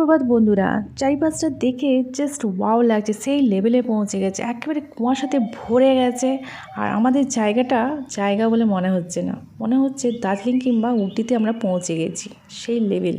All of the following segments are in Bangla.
সুপ্রভাত বন্ধুরা, চারিপাশটা দেখে জাস্ট ওয়াও লাগছে, সেই লেভেলে পৌঁছে গেছে, একেবারে কুয়াশাতে ভরে গেছে, আর আমাদের জায়গাটা জায়গা বলে মনে হচ্ছে না, মনে হচ্ছে দার্জিলিং কিংবা উটিতে আমরা পৌঁছে গেছি, সেই লেভেল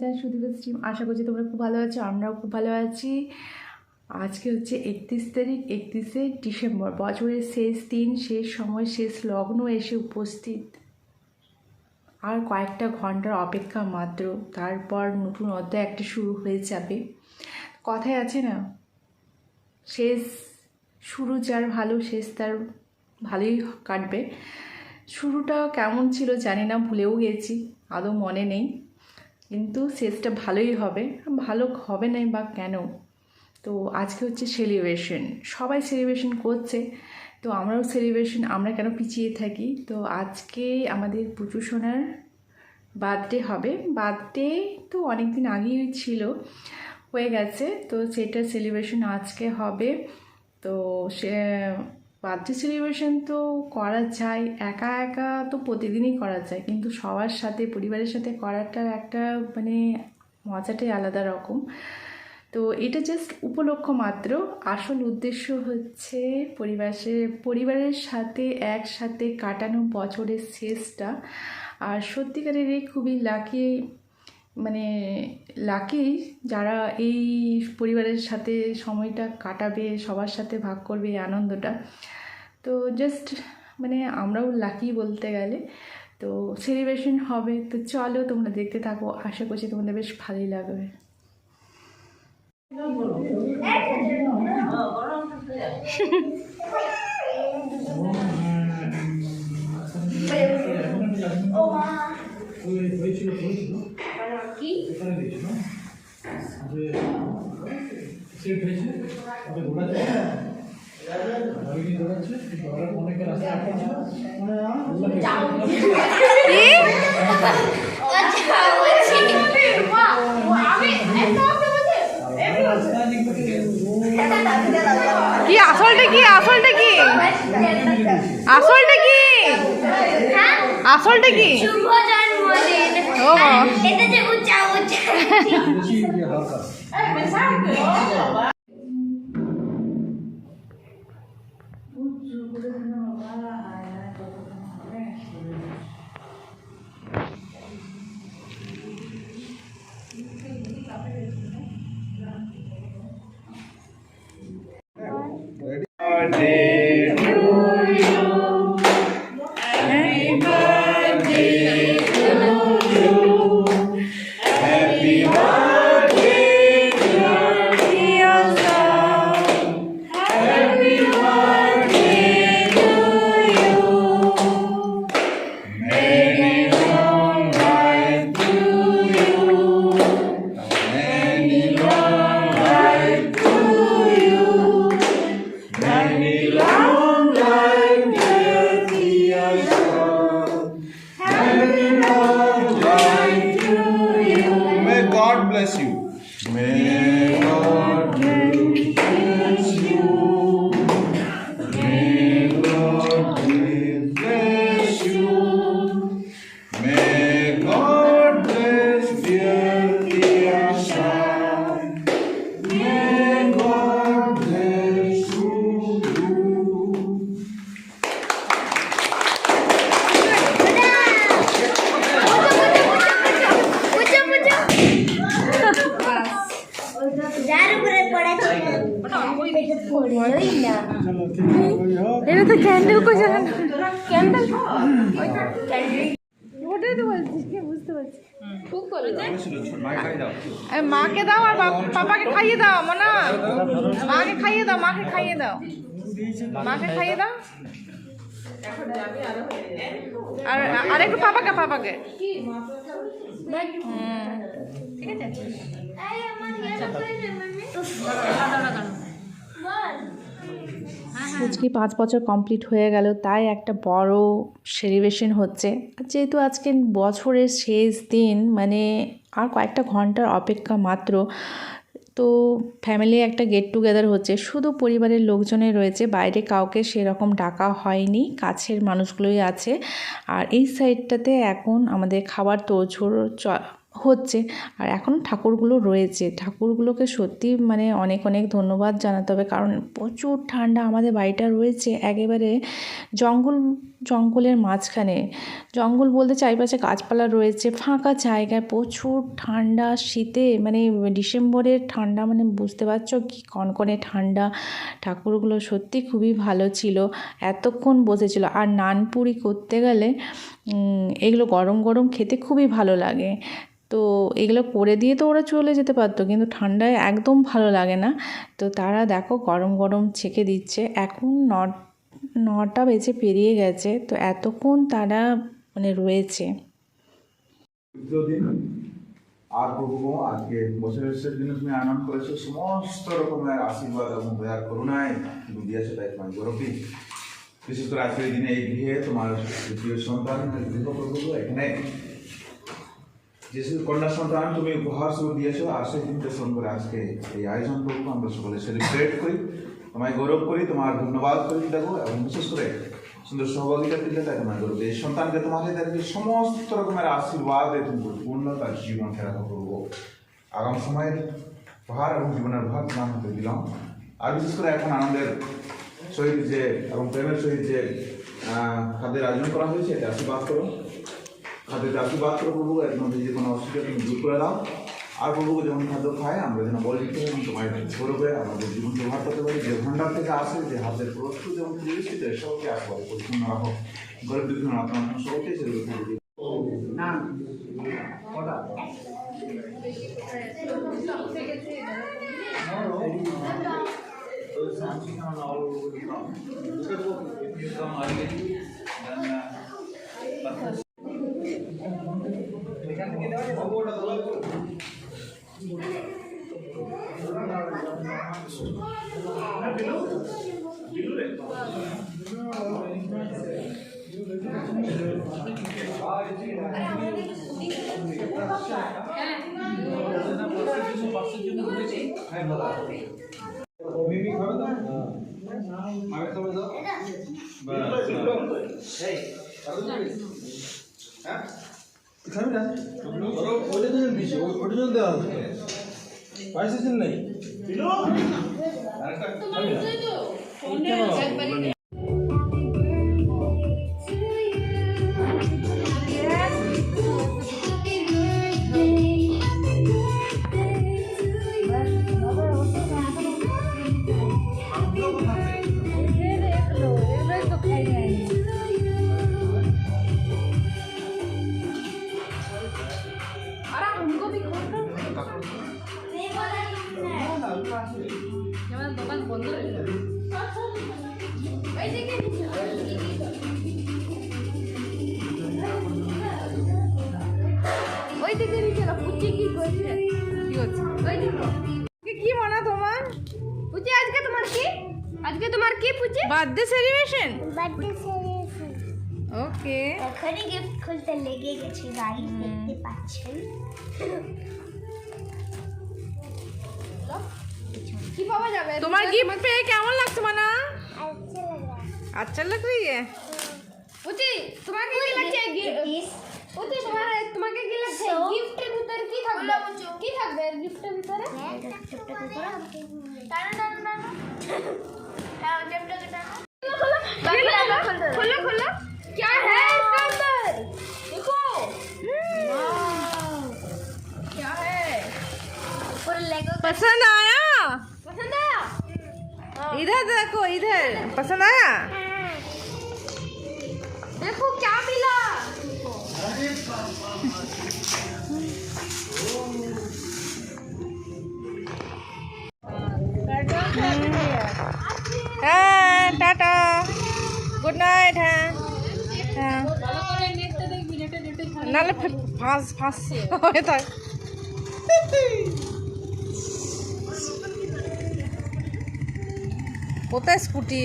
চ্যানেল সুদীপ স্ট্রিম আশা করছি তোমরা খুব ভালো আছো, আমরাও খুব ভালো আছি। আজকে হচ্ছে একত্রিশ তারিখ, একত্রিশে ডিসেম্বর। বছরের শেষ দিন, শেষ সময়, শেষ লগ্ন এসে উপস্থিত। আর কয়েকটা ঘণ্টার অপেক্ষা মাত্র। তারপর নতুন অধ্যায় একটা শুরু হয়ে যাবে। কথায় আছে না, শেষ শুরু যার ভালো, শেষ তার ভালোই কাটবে। শুরুটা কেমন ছিল জানি না, ভুলেও গেছি, আদৌ মনে নেই। কিন্তু শেষটা ভালোই হবে। ভালো হবে নাই বা কেন? তো আজকে হচ্ছে সেলিব্রেশন সবাই সেলিব্রেশন করছে। তো আমরাও সেলিব্রেশন আমরা কেন পিছিয়ে থাকি? তো আজকে আমাদের পুচু সোনার বার্থডে হবে। বার্থডে তো অনেক দিন আগেই ছিল, হয়ে গেছে। তো সেটা সেলিব্রেশন আজকে হবে। তো সে বার্থডে সেলিব্রেশন তো করা যায়, একা একা তো প্রতিদিনই করা যায়। কিন্তু সবার সাথে, পরিবারের সাথে করাটার একটা মানে মজাটাই আলাদা রকম। তো এটা জাস্ট উপলক্ষ মাত্র। আসল উদ্দেশ্য হচ্ছে পরিবারের পরিবারের সাথে একসাথে কাটানো বছরের শেষটা। আর সত্যিকারের এই খুবই লাকি মানে লাকি যারা এই পরিবারের সাথে সময়টা কাটাবে সবার সাথে ভাগ করবে এই আনন্দটা। তো জাস্ট মানে আমরাও লাকি বলতে গেলে। তো সেলিব্রেশন হবে। তো চলো তোমরা দেখতে থাকো। আশা করছি তোমাদের বেশ ভালোই লাগবে। এখানে দিয়েছিল যে সেট হয়েছে ওকে দৌড়াচ্ছে? কি দৌড়াচ্ছে? দৌড়ার অনেকে রাস্তা আটকাচ্ছে রাস্তা দিক থেকে কি? আসলটা কি? আসলটা কি? আসলটা কি? আসলটা কি? শুভ জন্মদিন ও এটা যে উঁচা এটা তো ক্যান্ডেল ওটাই তো বলছি বুঝতে পারছি। মাকে দাও আর পাপাকে খাইয়ে দাও মনা। মাকে খাইয়ে দাও মাকে খাইয়ে দাও। মাকে খাইয়ে দাও। আর আর একটু পাপাকে পাপাকে। কই রে মানে। বল। আজকে পাঁচ বছর কমপ্লিট হয়ে গেল তাই একটা বড় সেলিব্রেশন হচ্ছে। আর যেহেতু আজকে বছরের শেষ দিন মানে আর কয়েকটা ঘণ্টার অপেক্ষা মাত্র তো ফ্যামিলি একটা গেট টুগেদার হচ্ছে। শুধু পরিবারের লোকজনে রয়েছে, বাইরে কাউকে সেরকম ডাকা হয়নি, কাছের মানুষগুলোই আছে। আর এই সাইডটাতে এখন আমাদের খাবার তোড়জোড় হচ্ছে। আর এখন ঠাকুরগুলো রয়েছে। ঠাকুরগুলোকে সত্যি মানে অনেক অনেক ধন্যবাদ জানাতে হবে। কারণ প্রচুর ঠান্ডা আমাদের বাড়িটা রয়েছে একেবারে জঙ্গল, জঙ্গলের মাঝখানে। জঙ্গল বলতে চারিপাশে গাছপালা রয়েছে, ফাঁকা জায়গায় প্রচুর ঠান্ডা শীতে। মানে ডিসেম্বরের ঠান্ডা মানে বুঝতে পারছ কি কনকনে ঠান্ডা। ঠাকুরগুলো সত্যি খুবই ভালো ছিল, এতক্ষণ বসেছিল। আর নানপুরি করতে গেলে এগুলো গরম গরম খেতে খুবই ভালো লাগে। তো এগুলো করে দিয়ে তো ওরা চলে যেতে পারতো, কিন্তু ঠান্ডায় একদম ভালো লাগে না। তো তারা দেখো গরম গরম ছেঁকে দিচ্ছে। এখন ন নটা বেজে পেরিয়ে গেছে, তো এতক্ষণ তারা মানে রয়েছে। আর প্রভু আজকে বছরের শেষ দিনে তুমি আনন্দ করেছ, সমস্ত রকমের আশীর্বাদ এবং দয়ার করুণায় তুমি দিয়েছ, তাই তোমার গৌরবী বিশেষ করে আজকের দিনে এই গৃহে তোমার দ্বিতীয় সন্তান গৃহপ্রভু এখানে যে কন্যা সন্তান তুমি উপহার স্বরূপ দিয়েছ আর সেই দিনকে করে আজকে এই আয়োজন করব আমরা সকলে সেলিব্রেট করি তোমায় গৌরব করি তোমার ধন্যবাদ করি দেখো এবং বিশেষ করে সুন্দর সহযোগিতা দিলে তাই তোমার গৌরব এই সন্তানকে তোমার দেখবে সমস্ত রকমের আশীর্বাদে তুমি পূর্ণ তার জীবনকে রাখা করব আগাম সময়ের ভার এবং জীবনের ভার তোমার হাতে দিলাম আর বিশেষ করে এখন আনন্দের সহিত যে এবং প্রেমের সহিত যে খাদ্যের আয়োজন করা হয়েছে এটা আশীর্বাদ করো খাদ্যের আশীর্বাদ করো প্রভু এর মধ্যে যে কোনো অসুবিধা তুমি দূর করে দাও আর প্রভু যেমন খাদ্য খায় আমরা যেন বলিত এবং তোমার গৌরবে আমাদের জীবন ব্যবহার করতে পারি যে ভান্ডার থেকে আসে যে হাতের প্রস্তুত এবং পরিবেশিত সবকে আসবে পরিপূর্ণ রাখো গরিব দুঃখ আপনার সবকে সেগুলো করে না দেওয়া হচ্ছে পয়সা ছিল নাই আরেকটা খাবি না ওই দিকে নিচে না হচ্ছে কি মনে তোমার পুচি আজকে তোমার কি আজকে তোমার কি Puchi birthday celebration birthday celebration okay এখনই গিফট খুলতে লেগে গেছে গাড়ি দেখতে পাচ্ছেন কি পাওয়া যাবে তোমার গিফট পেয়ে কেমন লাগছে মানা আচ্ছা লাগা अच्छा लग रही है পুচি তোমাকে কি লাগছে পুচি তোমার তোমাকে কি লাগছে গিফটের ভিতরে কি থাকবে কি থাকবে গিফটের ভিতরে ছোট্ট ভিতরে টানা টানা টানা হ্যাঁ ছোট্ট টানা खोलो खोलो क्या है इसके अंदर देखो क्या है पूरा लेगो पसंद आया पसंद आया इधर देखो इधर पसंद आया হ্যাঁ টাটা। গুড নাইট হ্যাঁ। হ্যাঁ। নাহলে ফাঁস ফাঁস হয়ে থাকে। কোথায় স্কুটি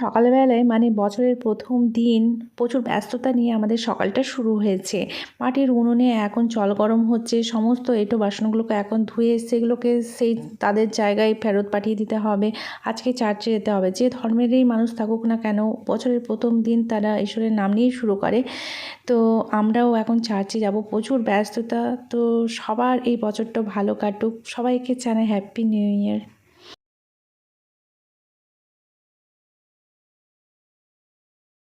সকালবেলায় মানে বছরের প্রথম দিন প্রচুর ব্যস্ততা নিয়ে আমাদের সকালটা শুরু হয়েছে। মাটির উনুনে এখন জল গরম হচ্ছে, সমস্ত এঁটো বাসনগুলোকে এখন ধুয়ে সেগুলোকে সেই তাদের জায়গায় ফেরত পাঠিয়ে দিতে হবে, আজকে চার্চে যেতে হবে। যে ধর্মেরই মানুষ থাকুক না কেন, বছরের প্রথম দিন তারা ঈশ্বরের নাম নিয়েই শুরু করে। তো আমরাও এখন চার্চে যাব। প্রচুর ব্যস্ততা, তো সবার এই বছরটা ভালো কাটুক। সবাইকে জানাই হ্যাপি নিউ ইয়ার